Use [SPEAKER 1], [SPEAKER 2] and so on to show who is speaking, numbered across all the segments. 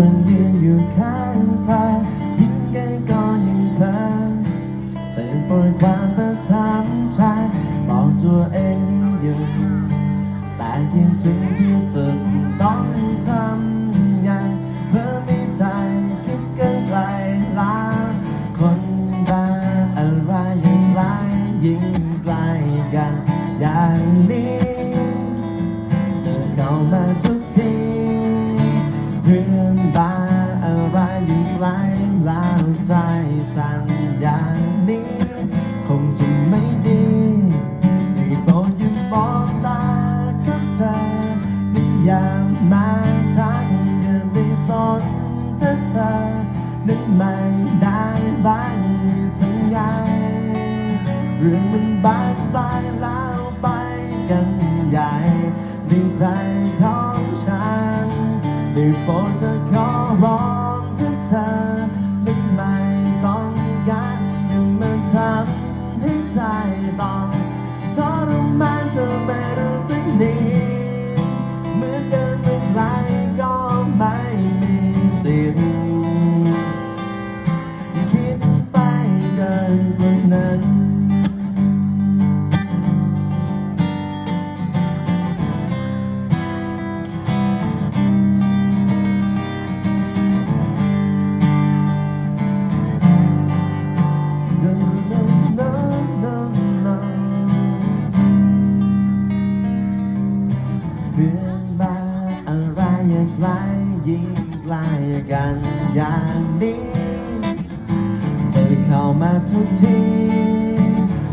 [SPEAKER 1] ควรยืนอยู่ข้างเธอยิ่งไกลก็ยิ่งเพลินจะปล่อยความประทับใจบอกตัวเองให้หยุดแต่คิดถึงที่สุดต้องทำไงเพื่อไม่ใจคิดกันไกลลาคนบ้าอะไรย่งไรยิ่งไกลกันอย่างนี้ แล้วใจสั่นอย่างนี้ คงจะไม่ดีได้โปรดอย่ามองตากับเธอไม่อยากมาทักอย่าไปสนถ้าเธอนึกไม่ได้บ้างทำไงเรื่องมันบานปลายแล้วไปกันใหญ่ในใจของฉันได้โปรดเธอขอร้องถ้าเธอ ไม่ไม่ต้องการอย่ามาทำ เรื่องบ้าอะไรอย่างไรยิ่งไกลกันอย่างนี้เธอเข้ามาทุกที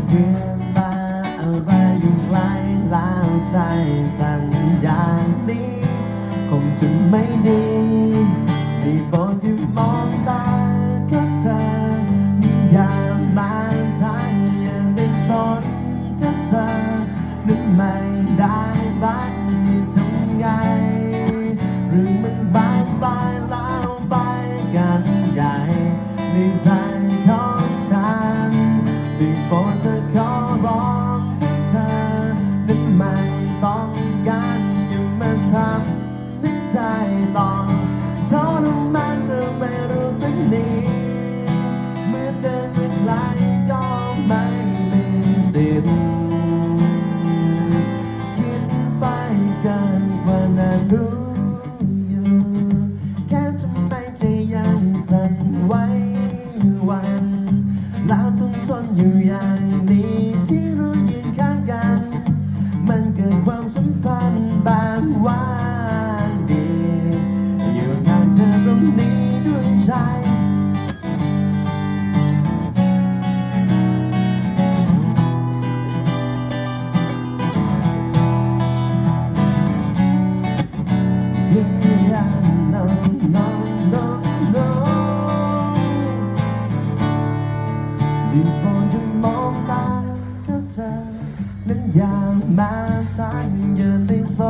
[SPEAKER 1] เรื่องบ้าอะไรอยู่ไกลแล้วใจสั่นอย่างนี้คงจะไม่ดีได้โปรดอย่มองตากับเธอ ขอร้องถ้าเธอนั้นไม่ต้องการอย่ามาทำให้ใจต้องทรมานเธอไม่รู้ เราต้องทนอยู่อย่างนี้ที่เรายืนข้างกัน มันเกิดความสัมพันธ์บางวันดี อยู่ข้างเธอตรงนี้ด้วยใจ นั้นอย่ามาสายอย่าได้ส